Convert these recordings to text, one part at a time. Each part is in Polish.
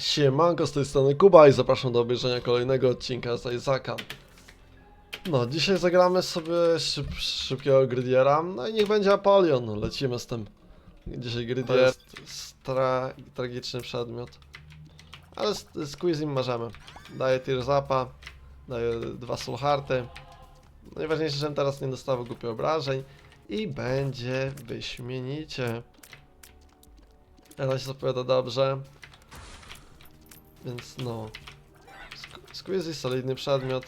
Siemanko, z tej strony Kuba i zapraszam do obejrzenia kolejnego odcinka z Isaaca. No, dzisiaj zagramy sobie szyb, szybkiego Gridiera, no i niech będzie Apolion, lecimy z tym. Dzisiaj Gridier jest stra tragiczny przedmiot. Ale z, z Quizim możemy. Daję Tears Upa, daję dwa Soul Hearty. Najważniejsze, żebym teraz nie dostawał głupio obrażeń i będzie wyśmienicie. Teraz się zapowiada dobrze. Więc no. Squeeze jest solidny przedmiot.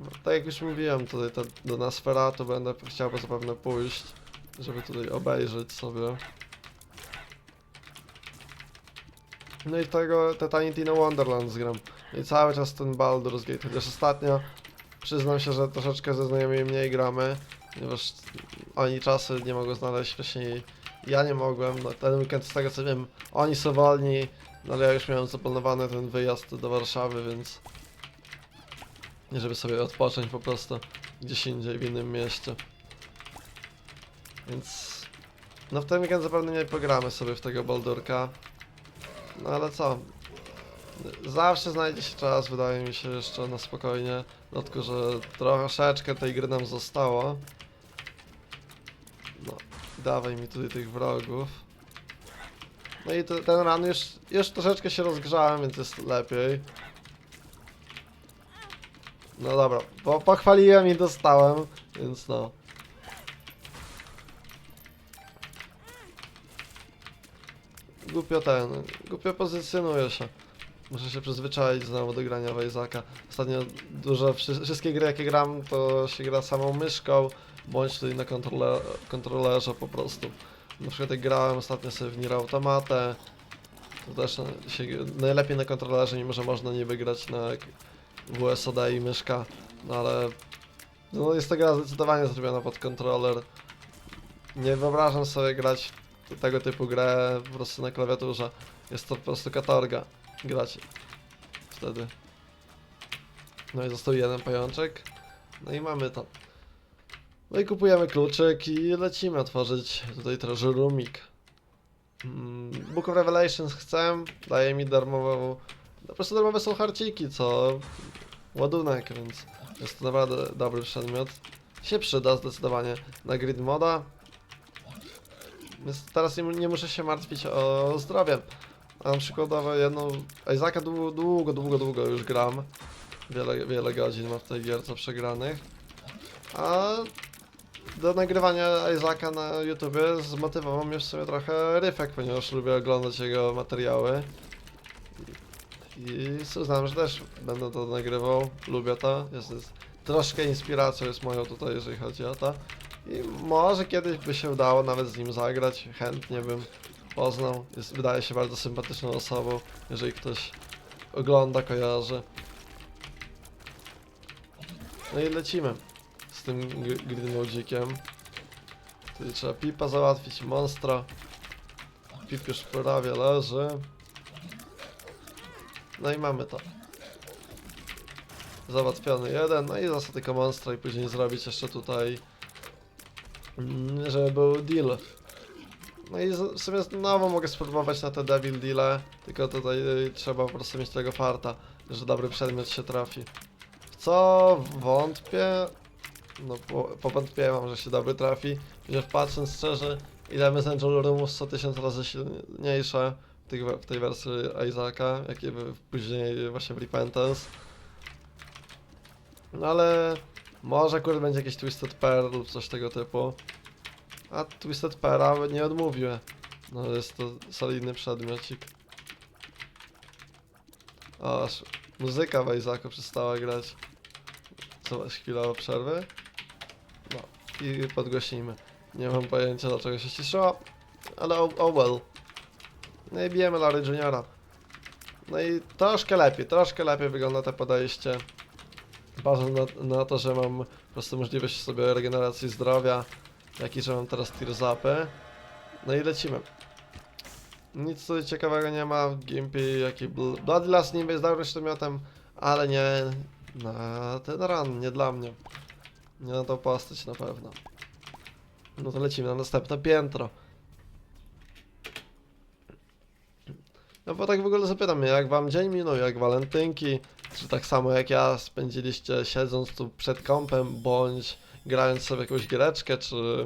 No, Tak jak już mówiłem, tutaj to, do Nasferatu będę chciał zapewne pójść, żeby tutaj obejrzeć sobie. No i tego Tetanity no Wonderland zgram. I cały czas ten Baldur's Gate, chociaż ostatnio przyznam się, że troszeczkę ze znajomymi mniej gramy, ponieważ oni czasy nie mogą znaleźć wcześniej. Ja nie mogłem, no ten weekend z tego co wiem, oni są wolni, no ale ja już miałem zaplanowany ten wyjazd do Warszawy, więc żeby sobie odpocząć po prostu gdzieś indziej w innym mieście. Więc no w ten weekend zapewne nie pogramy sobie w tego Baldurka. No ale co? Zawsze znajdzie się czas, wydaje mi się jeszcze na spokojnie. No tylko, że troszeczkę tej gry nam zostało. No, dawaj mi tutaj tych wrogów. No i te, ten run już, już troszeczkę się rozgrzałem, więc jest lepiej. No dobra, bo pochwaliłem i dostałem, więc no. Głupio ten, głupio pozycjonuje się. Muszę się przyzwyczaić znowu do grania w Isaaca. Ostatnio dużo, wszy- wszystkie gry jakie gram to się gra samą myszką, bądź tutaj na kontrole, kontrolerze po prostu. Na przykład jak grałem ostatnio sobie w Nier Automatę, to też się, najlepiej na kontrolerze, mimo że można nie wygrać na WSOD i myszka, no ale no jest to gra zdecydowanie zrobiona pod kontroler. Nie wyobrażam sobie grać tego typu grę po prostu na klawiaturze. Jest to po prostu katorga grać wtedy. No i został jeden pajączek. No i mamy to. No i kupujemy kluczyk i lecimy otworzyć tutaj treasure roomik. Mm, Book of Revelations chcę, daje mi darmową, po prostu darmowe są harciki, co ładunek, więc jest to naprawdę dobry przedmiot. Się przyda zdecydowanie na grid moda. Więc teraz nie, nie muszę się martwić o zdrowie. Mam przykładowo jedną... Isaaca długo, długo, długo, długo już gram. Wiele, wiele godzin mam w tej gierce przegranych. A do nagrywania Isaaca na YouTubie zmotywował mnie w sumie trochę Ryfek, ponieważ lubię oglądać jego materiały. I uznałem, że też będę to nagrywał, lubię to. Jest, jest troszkę inspiracją jest moją tutaj, jeżeli chodzi o to. I może kiedyś by się udało nawet z nim zagrać, chętnie bym poznał. Jest, wydaje się bardzo sympatyczną osobą, jeżeli ktoś ogląda, kojarzy. No i lecimy z tym gr- Green Modzikiem. Tutaj trzeba Pipa załatwić, Monstra. Pip już prawie leży. No i mamy to. Załatwiony jeden, no i został tylko Monstra i później zrobić jeszcze tutaj, mm, żeby był deal. No i w sumie znowu mogę spróbować na te Devil Deale, tylko tutaj y, trzeba po prostu mieć tego farta, że dobry przedmiot się trafi. W co wątpię, no po, powątpiewam, że się dobry trafi, ponieważ patrząc szczerze, ile Messenger Roomów są tysiąc razy silniejsze w, tych, w tej wersji Isaaca, jak później właśnie w Repentance. No ale może akurat będzie jakiś Twisted Pearl lub coś tego typu. A Twisted Pera nie odmówię. No jest to solidny przedmiocik. O, aż muzyka w Isaacu przestała grać. Zobacz, chwila przerwy. I podgłośnijmy. Nie mam pojęcia dlaczego się ciszyła, ale oh, oh well. No i bijemy Larry Juniora. No i troszkę lepiej, troszkę lepiej wygląda to podejście. Bazując na, na to, że mam po prostu możliwość sobie regeneracji zdrowia, jak i że mam teraz tier zapy. No i lecimy. Nic tutaj ciekawego nie ma, Gimpy, jak i Bl- Bloodlust niby jest dobrym przedmiotem, ale nie na ten run, nie dla mnie. Nie na tą postać na pewno. No to lecimy na następne piętro. No bo tak w ogóle zapytam jak wam dzień minął, jak walentynki, czy tak samo jak ja spędziliście siedząc tu przed kąpem, bądź grając sobie jakąś giereczkę, czy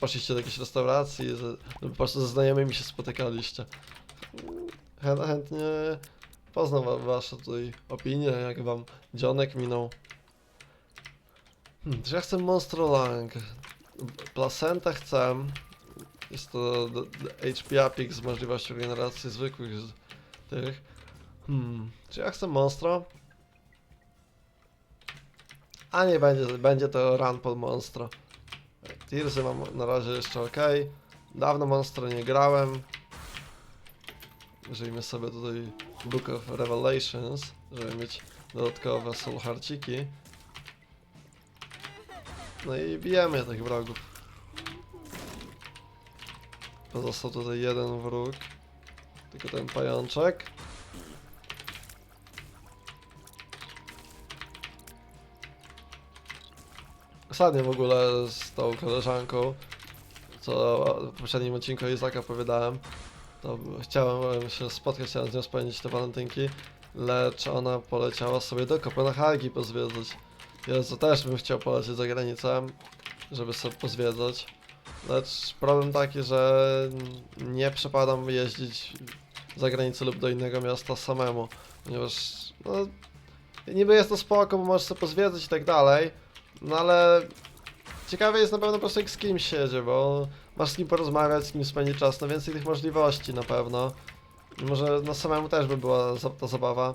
poszliście do jakiejś restauracji, no po prostu ze znajomymi się spotykaliście. Chę, chętnie poznam wa- wasze tutaj opinie, jak wam dzionek minął. Hmm, ja chcę Monstro Lang? Placenta chcę. Jest to HP Upik z możliwością generacji zwykłych tych. Hmm, czy ja chcę Monstro? A nie będzie, będzie to Run pod Monstro. Tearsy mam na razie jeszcze ok. Dawno Monstro nie grałem. Użyjmy sobie tutaj Book of Revelations, żeby mieć dodatkowe soul harciki. No i bijemy tych wrogów. Pozostał tutaj jeden wróg. Tylko ten pajączek. Ostatnio w ogóle z tą koleżanką, co w poprzednim odcinku Izaka opowiadałem, to chciałem się spotkać, chciałem z nią spędzić te walentynki, lecz ona poleciała sobie do Kopenhagi pozwiedzać. Jezu, też bym chciał polecieć za granicę, żeby sobie pozwiedzać. Lecz problem taki, że nie przepadam jeździć za granicę lub do innego miasta samemu, ponieważ no, niby jest to spoko, bo możesz sobie pozwiedzać i tak dalej, no ale ciekawe jest na pewno po prostu jak z kimś siedzie, bo masz z kim porozmawiać, z kim spędzić czas, no więcej tych możliwości na pewno. Może na samemu też by była ta zabawa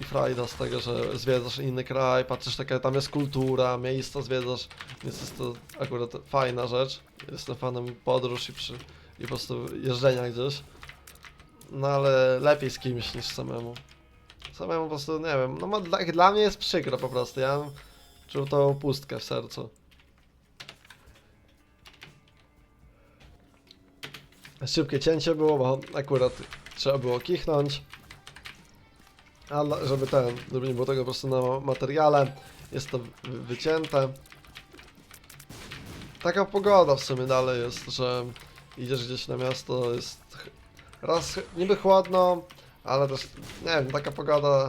i frajda z tego, że zwiedzasz inny kraj, patrzysz jaka tam jest kultura, miejsca zwiedzasz, więc jest to akurat fajna rzecz. Jestem fanem podróż i, przy, i po prostu jeżdżenia gdzieś. No ale lepiej z kimś niż samemu. Samemu po prostu, nie wiem, no dla, dla mnie jest przykro po prostu, ja czuł tą pustkę w sercu. Szybkie cięcie było, bo akurat trzeba było kichnąć. A dla- żeby ten, żeby nie było tego po prostu na materiale, jest to wy- wycięte. Taka pogoda w sumie dalej jest, że idziesz gdzieś na miasto, jest raz niby chłodno, ale też, nie wiem, taka pogoda,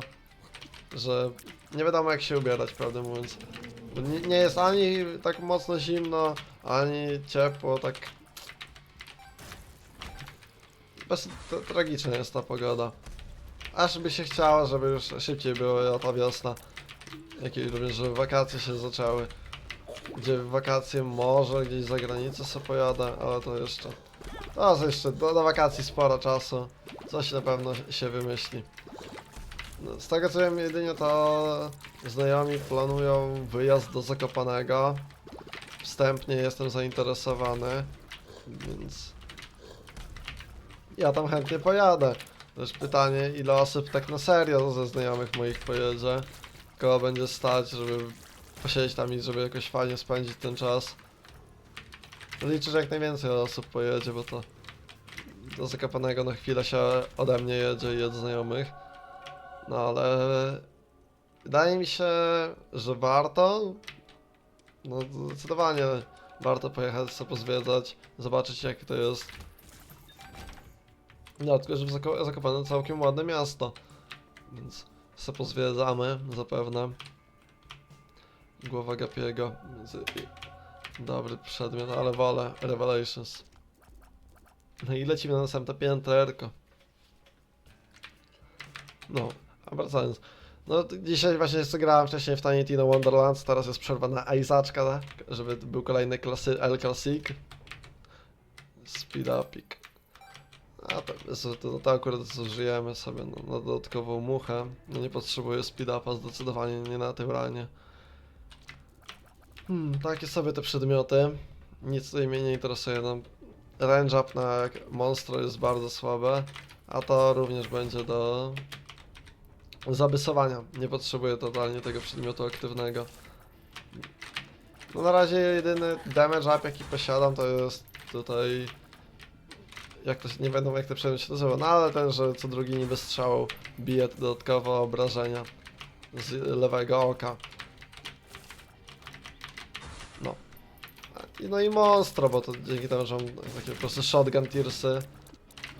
że nie wiadomo jak się ubierać, prawdę mówiąc. Nie, nie jest ani tak mocno zimno, ani ciepło, tak... To, tragiczna jest ta pogoda. Aż by się chciało, żeby już szybciej była ta wiosna. Jak i również, żeby wakacje się zaczęły. Gdzie w wakacje może gdzieś za granicę sobie pojadę, ale to jeszcze... To jest jeszcze do, do wakacji sporo czasu. Coś na pewno się wymyśli. No, z tego co wiem jedynie to znajomi planują wyjazd do Zakopanego. Wstępnie jestem zainteresowany, więc ja tam chętnie pojadę. Też pytanie, ile osób tak na serio ze znajomych moich pojedzie. Kogo będzie stać, żeby posiedzieć tam i żeby jakoś fajnie spędzić ten czas. Liczę, że jak najwięcej osób pojedzie, bo to do Zakopanego na chwilę się ode mnie jedzie i od znajomych. No ale wydaje mi się, że warto. No zdecydowanie warto pojechać sobie pozwiedzać, zobaczyć jak to jest. No, tylko że w Zako Zakopane całkiem ładne miasto. Więc se pozwiedzamy zapewne. Głowa Gapiego. Dobry przedmiot, ale wolę Revelations. No i lecimy na następne pięterko. No, a wracając. No dzisiaj właśnie jeszcze grałem wcześniej w Tiny Tina Wonderlands, teraz jest przerwa na Isaacka, tak? żeby był kolejny klasy El Classic. Speed Upik. A to, to, to, to akurat zużyjemy sobie no, na dodatkową muchę. No nie potrzebuję speed upa zdecydowanie nie na tym ranie. Hmm, takie sobie te przedmioty. Nic tutaj mnie nie interesuje. No, range up na monstro jest bardzo słabe, a to również będzie do zabysowania. Nie potrzebuję totalnie tego przedmiotu aktywnego. No na razie jedyny damage up jaki posiadam to jest tutaj jak to nie będą jak przedmiot się nazywa, no ale ten, że co drugi niby strzał bije dodatkowe obrażenia z lewego oka. No. No i monstro, bo to dzięki temu, że mam takie po prostu shotgun tearsy,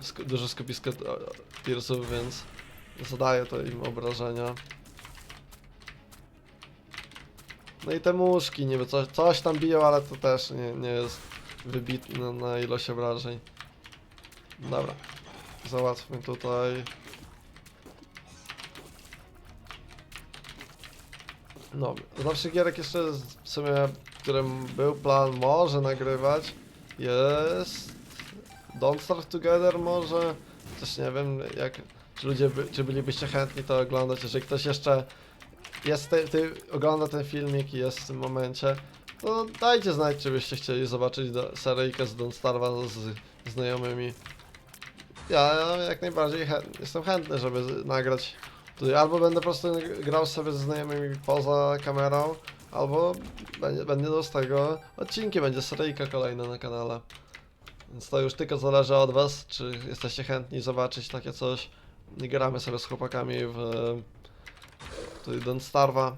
sk- duże skupisko e, tirsów, więc zadaje to im obrażenia. No i te muszki, niby coś, coś tam biją, ale to też nie, nie jest wybitne na ilość obrażeń. Dobra, załatwmy tutaj. No, z naszych gierek jeszcze z- w sumie, którym był plan może nagrywać, jest Don't Starve Together może, też nie wiem jak, czy ludzie, by, czy bylibyście chętni to oglądać, jeżeli ktoś jeszcze jest, ty, ty ogląda ten filmik i jest w tym momencie, to dajcie znać, czy byście chcieli zobaczyć do, seryjkę z Don't Starve'a z znajomymi. Ja jak najbardziej chę, jestem chętny, żeby nagrać. Albo będę po prostu grał sobie ze znajomymi poza kamerą, albo będzie, będę z tego odcinki, będzie seryjka kolejna na kanale. Więc to już tylko zależy od was, czy jesteście chętni zobaczyć takie coś. Gramy sobie z chłopakami w tutaj Don't Starve'a.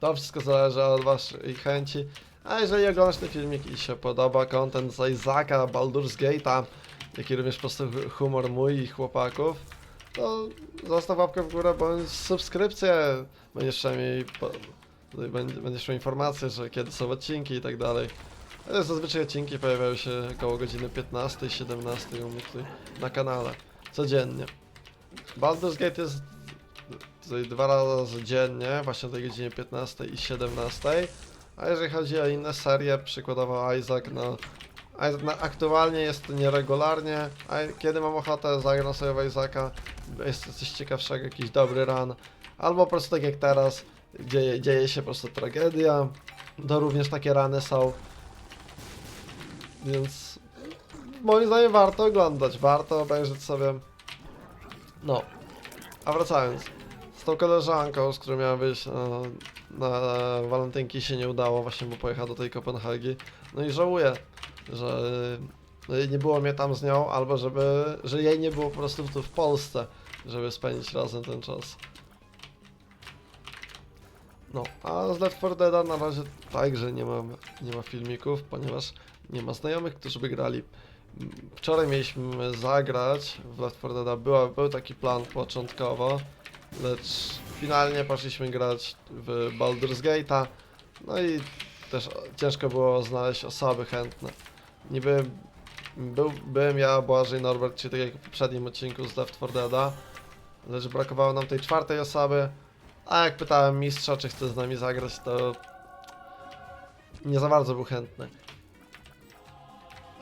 To wszystko zależy od waszej chęci. A jeżeli oglądasz ten filmik i się podoba content z Isaaca, Baldur's Gate'a, jak i również hu- humor mój i chłopaków, to zostaw łapkę w górę bądź subskrypcję. Będziesz będzie- będziesz miał informację, że kiedy są odcinki i tak dalej. Ale Zazwyczaj odcinki pojawiają się około godziny 15-17 u mnie tutaj na kanale. Codziennie. Baldur's Gate jest tutaj dwa razy dziennie, właśnie o tej godzinie 15 i 17. A jeżeli chodzi o inne serie, przykładowo Isaac no aktualnie jest nieregularnie, a kiedy mam ochotę zagram sobie w Isaaca, jest coś ciekawszego, jakiś dobry run, albo po prostu tak jak teraz, dzieje, dzieje się po prostu tragedia, to również takie rany są. Więc moim zdaniem warto oglądać, warto obejrzeć sobie. No. A wracając. Z tą koleżanką, z którą miałem być na, na walentynki się nie udało, właśnie bo pojechała do tej Kopenhagi. No i żałuję, że no nie było mnie tam z nią, albo żeby, że jej nie było po prostu tu w Polsce, żeby spędzić razem ten czas. No, a z Left 4 Deada na razie także nie ma, nie ma filmików, ponieważ nie ma znajomych, którzy by grali. Wczoraj mieliśmy zagrać w Left 4 Deada, była, był taki plan początkowo, lecz finalnie poszliśmy grać w Baldur's Gate'a, no i też ciężko było znaleźć osoby chętne. Niby był, byłem ja, Błażej, Norbert, czyli tak jak w poprzednim odcinku z Left 4 Deada, lecz brakowało nam tej czwartej osoby, a jak pytałem mistrza, czy chce z nami zagrać, to nie za bardzo był chętny.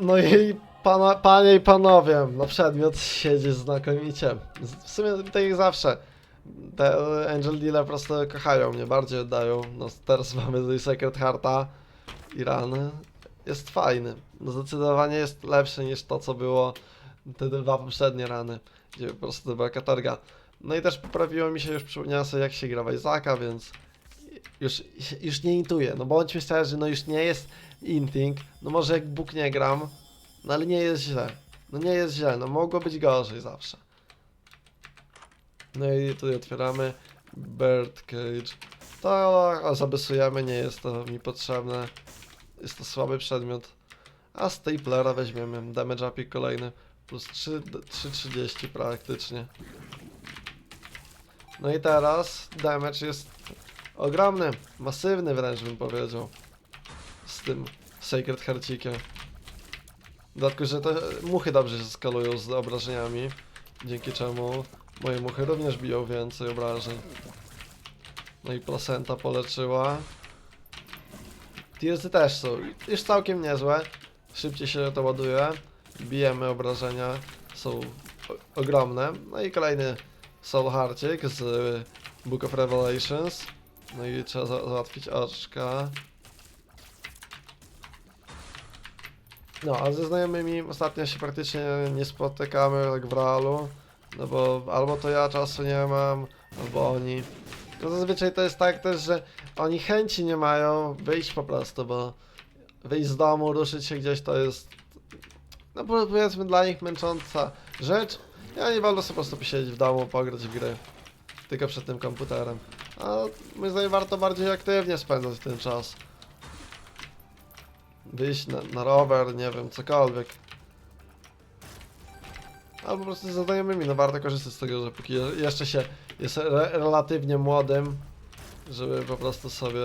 No i pana, panie i panowie, no przedmiot siedzi znakomicie. W sumie tak jak zawsze. Te Angel Dealer po prostu kochają mnie, bardziej oddają. No teraz mamy tutaj Secret Hearta i Run. Jest fajny. No zdecydowanie jest lepszy niż to, co było te dwa poprzednie rany, gdzie po prostu to była katorga. No i też poprawiło mi się, już przypomniałem sobie jak się gra w Isaaca, więc już, już nie intuję. No bądźmy szczerzy, no już nie jest inting. No może jak Bóg nie gram, no ale nie jest źle. No nie jest źle, no mogło być gorzej zawsze. No i tutaj otwieramy Bird Cage. To zabysujemy, nie jest to mi potrzebne. Jest to słaby przedmiot. A staplera weźmiemy. Damage upik kolejny. Plus 3, 3,30 praktycznie. No i teraz damage jest ogromny, masywny wręcz bym powiedział. Z tym Sacred Hearcikiem. W dodatku, że te muchy dobrze się skalują z obrażeniami, dzięki czemu moje muchy również biją więcej obrażeń. No i placenta poleczyła. Tearsy też są już całkiem niezłe. Szybciej się to ładuje. Bijemy obrażenia. Są ogromne. No i kolejny Soul Hearcik z Book of Revelations. No i trzeba za załatwić oczka. No, a ze znajomymi ostatnio się praktycznie nie spotykamy jak w realu. No bo albo to ja czasu nie mam, albo oni. No zazwyczaj to jest tak też, że oni chęci nie mają wyjść po prostu, bo wyjść z domu, ruszyć się gdzieś to jest no po- powiedzmy dla nich męcząca rzecz. Ja nie wolno sobie po prostu posiedzieć w domu, pograć w gry. Tylko przed tym komputerem. A moim zdaniem warto bardziej aktywnie spędzać ten czas. Wyjść na, na rower, nie wiem, cokolwiek. albo po prostu ze znajomymi, no warto korzystać z tego, że póki je- jeszcze się jest re relatywnie młodym, żeby po prostu sobie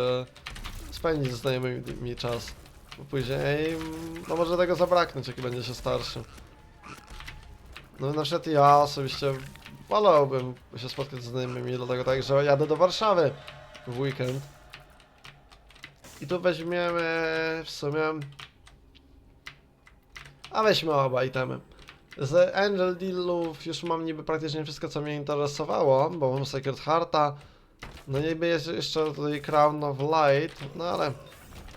spędzić ze znajomymi czas. Bo później, mm, no może tego zabraknąć, jak będzie się starszy. No na przykład ja osobiście wolałbym się spotkać z znajomymi, dlatego tak, że jadę do Warszawy w weekend. I tu weźmiemy w sumie... A weźmy oba itemy. Z Angel Dealów już mam niby praktycznie wszystko, co mnie interesowało, bo mam Sacred Hearta. No niby jest jeszcze tutaj Crown of Light, no ale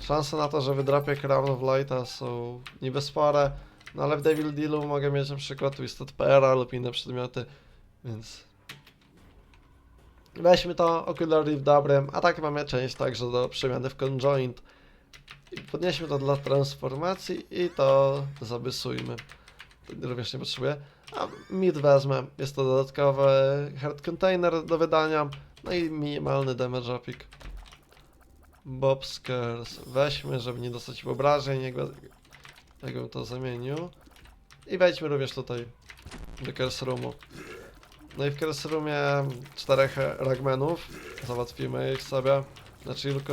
szanse na to, że wydrapię Crown of Lighta są niby spore. No ale w Devil Dealu mogę mieć na przykład Twisted Pera lub inne przedmioty, więc... Weźmy to, Ocular Rift dobrym, a tak mamy część także do przemiany w Conjoint. Podnieśmy to dla transformacji i to zabysujmy. Również nie potrzebuję. A mid wezmę, jest to dodatkowy hard container do wydania, no i minimalny damage upik. Bobskers weźmy, żeby nie dostać obrażeń, jak, jak bym to zamienił. I wejdźmy również tutaj do Curse Roomu. No i w Curse Roomie czterech ragmenów, załatwimy ich sobie na chillku.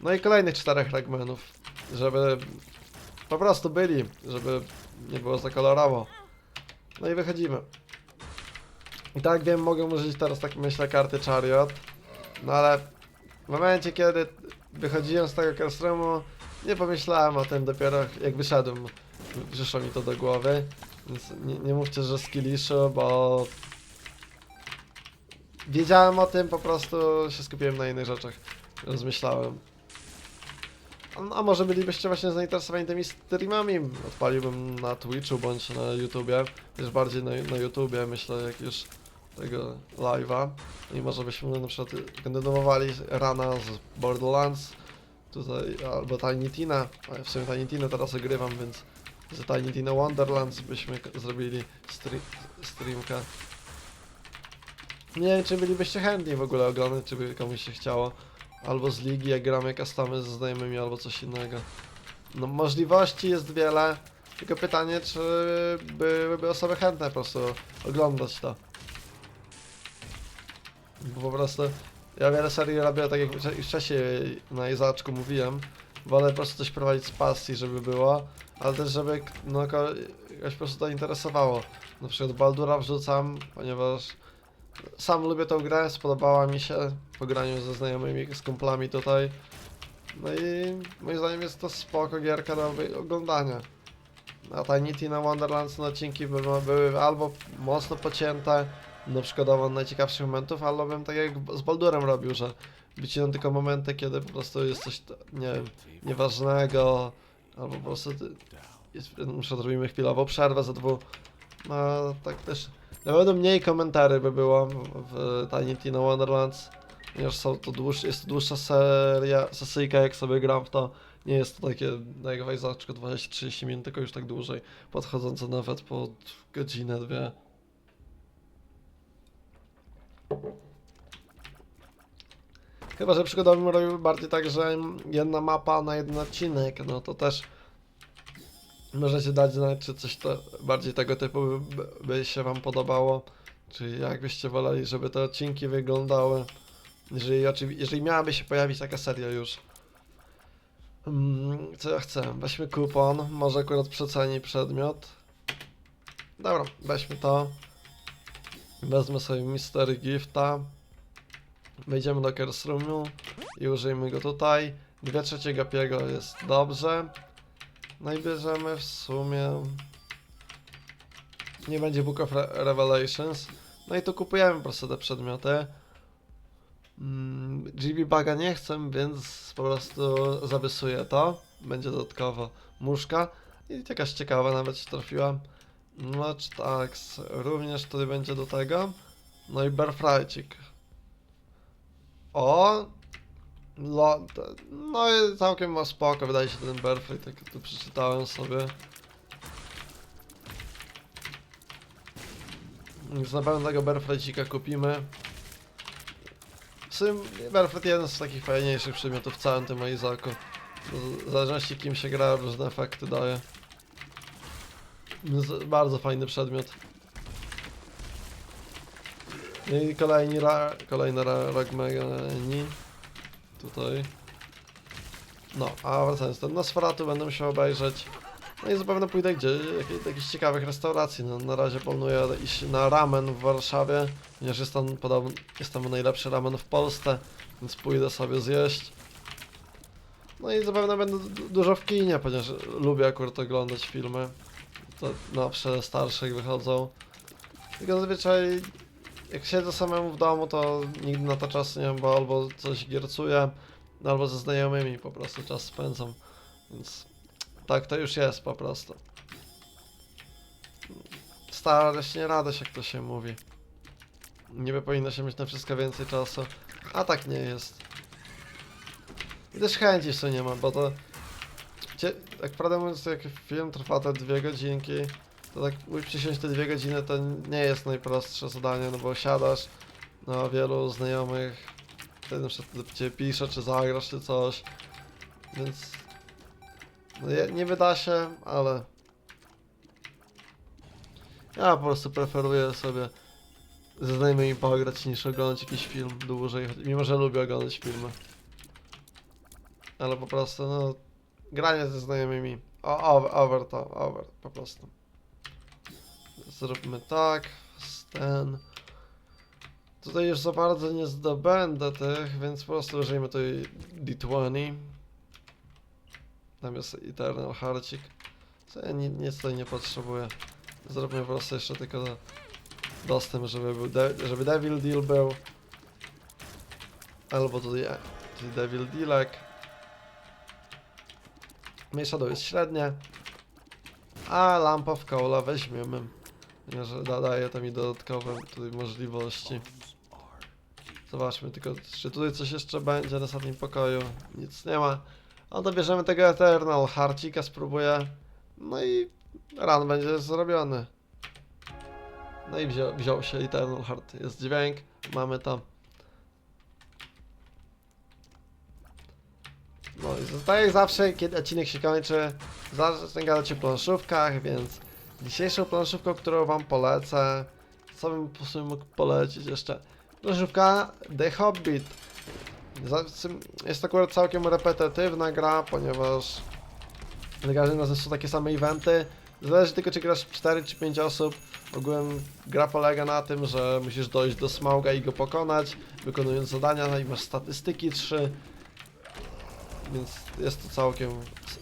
No i kolejnych czterech ragmenów, żeby po prostu byli, żeby nie było za kolorowo. No i wychodzimy. I tak wiem, mogę użyć teraz, tak myślę, karty Chariot. No ale w momencie, kiedy wychodziłem z tego Kerstrumu, nie pomyślałem o tym dopiero jak wyszedłem. Przyszło mi to do głowy. Więc nie, nie mówcie, że skilliszu, bo... Wiedziałem o tym, po prostu się skupiłem na innych rzeczach. Rozmyślałem. A, a może bylibyście właśnie zainteresowani tymi streamami? Odpaliłbym na Twitchu bądź na YouTubie. Też bardziej na, na YouTubie, myślę, jak już tego live'a. I może byśmy na przykład kontynuowali rana z Borderlands. Tutaj, albo Tiny Tina. W sumie Tiny Tina teraz ogrywam, więc z Tiny Tina Wonderlands byśmy zrobili stre streamka. Nie wiem, czy bylibyście chętni w ogóle oglądać, czy by komuś się chciało. Albo z ligi, jak gramy customy ze znajomymi, albo coś innego. No możliwości jest wiele, tylko pytanie, czy byłyby osoby chętne po prostu oglądać to. Bo po prostu ja wiele serii robię, tak jak już wcześniej na Izaczku mówiłem, wolę po prostu coś prowadzić z pasji, żeby było, ale też żeby no, ko- kogoś po prostu to interesowało. Na przykład Baldura wrzucam, ponieważ sam lubię tą grę, spodobała mi się po graniu ze znajomymi, z kumplami tutaj. No i moim zdaniem jest to spoko gierka do oglądania. A Tiny Tina Wonderlands no, odcinki by, były albo mocno pocięte, no przykładowo najciekawszych momentów, albo bym tak jak z Baldurem robił, że wycinam tylko momenty, kiedy po prostu jest coś, nie wiem, nieważnego, albo po prostu jest, na przykład robimy chwilową przerwę za dwu. No tak też na pewno mniej komentarzy by było w, Tiny Tina Wonderlands, ponieważ są to dłuższe, jest to dłuższa seria, sesyjka, jak sobie gram w to. Nie jest to takie, no jak w Isaaczku 20-30 minut, tylko już tak dłużej, podchodzące nawet po godzinę, dwie. Chyba, że przykładowo bym robił bardziej tak, że jedna mapa na jeden odcinek, no to też możecie dać znać, czy coś to bardziej tego typu by, by się wam podobało, czy jak byście woleli, żeby te odcinki wyglądały, jeżeli, jeżeli miałaby się pojawić taka seria już. Mm, co ja chcę? Weźmy kupon, może akurat przeceni przedmiot. Dobra, weźmy to. Wezmę sobie Mystery Gifta. Wejdziemy do Curse Roomu i użyjmy go tutaj. Dwie trzecie gapiego jest dobrze. No i bierzemy w sumie... Nie będzie Book of Re Revelations. No i tu kupujemy po prostu te przedmioty. Mm, GB Baga nie chcę, więc po prostu zawysuję to. Będzie dodatkowo muszka. I jakaś ciekawa nawet się trafiła. Notch Tax również tutaj będzie do tego. No i Barfrajcik. O! Lo, no i całkiem ma spoko, wydaje się ten Barfrey, tak tu przeczytałem sobie. Więc na pewno tego Barfrejcika kupimy. Barfret jeden z takich fajniejszych przedmiotów w całym tym Izaku. W zależności kim się gra, różne efekty daje. Bardzo fajny przedmiot. I kolejni ra, kolejne ra, ragmeni. Tutaj. No, a wracając do Nosferatu będę musiał obejrzeć. No i zapewne pójdę gdzie, jakieś, do jakichś ciekawych restauracji. No, na razie planuję iść na ramen w Warszawie, ponieważ jest tam, podobno, jest tam najlepszy ramen w Polsce, więc pójdę sobie zjeść. No i zapewne będę du- dużo w kinie, ponieważ lubię akurat oglądać filmy. To nowsze, starsze wychodzą. Tylko zazwyczaj jak siedzę samemu w domu, to nigdy na to czasu nie mam, bo albo coś giercuję, albo ze znajomymi po prostu czas spędzam. Więc tak to już jest po prostu. Staraść nie radość, jak to się mówi. Niby powinno się mieć na wszystko więcej czasu, a tak nie jest. I też chęci jeszcze nie ma, bo to... Tak prawdę mówiąc, jak film trwa te dwie godzinki, to tak przysiąść te dwie godziny to nie jest najprostsze zadanie, no bo siadasz na wielu znajomych, wtedy na przykład ciebie pisze, czy zagrasz, czy coś, więc no nie, nie wyda się, ale ja po prostu preferuję sobie ze znajomymi pograć niż oglądać jakiś film dłużej, mimo że lubię oglądać filmy. Ale po prostu, no, granie ze znajomymi, o, over, over to, over, po prostu. Zróbmy tak, ten. Tutaj już za bardzo nie zdobędę tych, więc po prostu użyjmy tutaj D20. Tam jest Eternal Harcik. Co ja ni nic tutaj nie potrzebuję. Zróbmy po prostu jeszcze tylko dostęp, żeby był de żeby Devil Deal był. Albo tutaj, e, tutaj Devil Dealek. Shadow jest średnie. A lampa w koła weźmiemy. Da, daje to mi dodatkowe tutaj możliwości. Zobaczmy tylko, czy tutaj coś jeszcze będzie na ostatnim pokoju. Nic nie ma. A to bierzemy tego Eternal Harcika, spróbuję. No i ran będzie zrobiony. No i wziął, wziął się Eternal Heart. Jest dźwięk, mamy to. No i jak zawsze, kiedy odcinek się kończy, zacznę gadać o planszówkach, więc dzisiejszą planszówką, którą wam polecę, co bym po sobie mógł polecić jeszcze? Planszówka The Hobbit. Za- Jest to akurat całkiem repetytywna gra, ponieważ na każdym razem są takie same eventy. Zależy tylko czy grasz 4 czy 5 osób. Ogółem gra polega na tym, że musisz dojść do Smauga i go pokonać, wykonując zadania no i masz statystyki 3. Więc jest to całkiem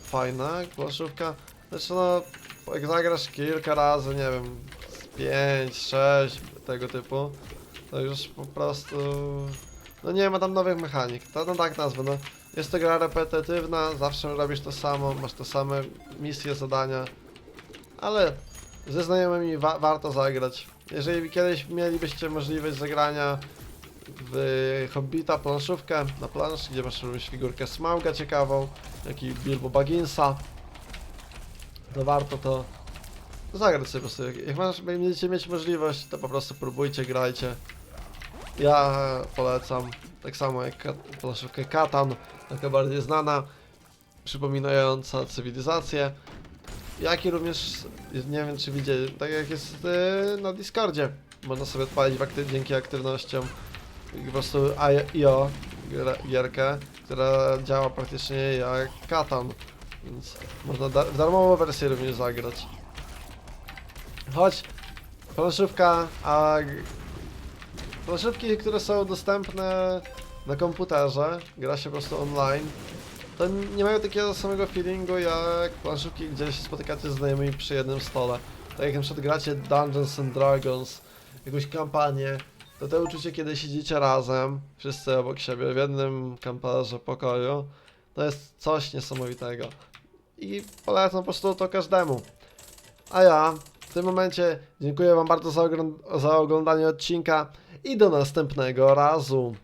fajna planszówka. Znaczy no, jak zagrasz kilka razy, nie wiem, 5, 6, tego typu, to już po prostu... No nie ma tam nowych mechanik, to no tak nazwę, no. Jest to gra repetytywna, zawsze robisz to samo, masz te same misje, zadania, ale ze znajomymi wa warto zagrać. Jeżeli kiedyś mielibyście możliwość zagrania w Hobbita planszówkę na planszy, gdzie masz również figurkę Smauga ciekawą, jak i Bilbo Bagginsa, to warto to zagrać sobie po prostu. Jak- masz, będziecie mieć możliwość, to po prostu próbujcie, grajcie. Ja polecam, tak samo jak planszówkę Katan, taka bardziej znana, przypominająca cywilizację. Jak i również, nie wiem czy widzieli, tak jak jest yy, na Discordzie, można sobie odpalić akty dzięki aktywnościom po prostu IO gierkę, która działa praktycznie jak Katan, więc można w darmową wersję również zagrać. Choć planszówka, a planszówki, które są dostępne na komputerze, gra się po prostu online, to nie mają takiego samego feelingu jak planszówki, gdzie się spotykacie z znajomymi przy jednym stole. Tak jak na przykład gracie Dungeons and Dragons, jakąś kampanię, to to uczucie, kiedy siedzicie razem, wszyscy obok siebie, w jednym kamperze, pokoju, to jest coś niesamowitego. I polecam po prostu to każdemu. A ja w tym momencie dziękuję Wam bardzo za, ogr- za oglądanie odcinka i do następnego razu.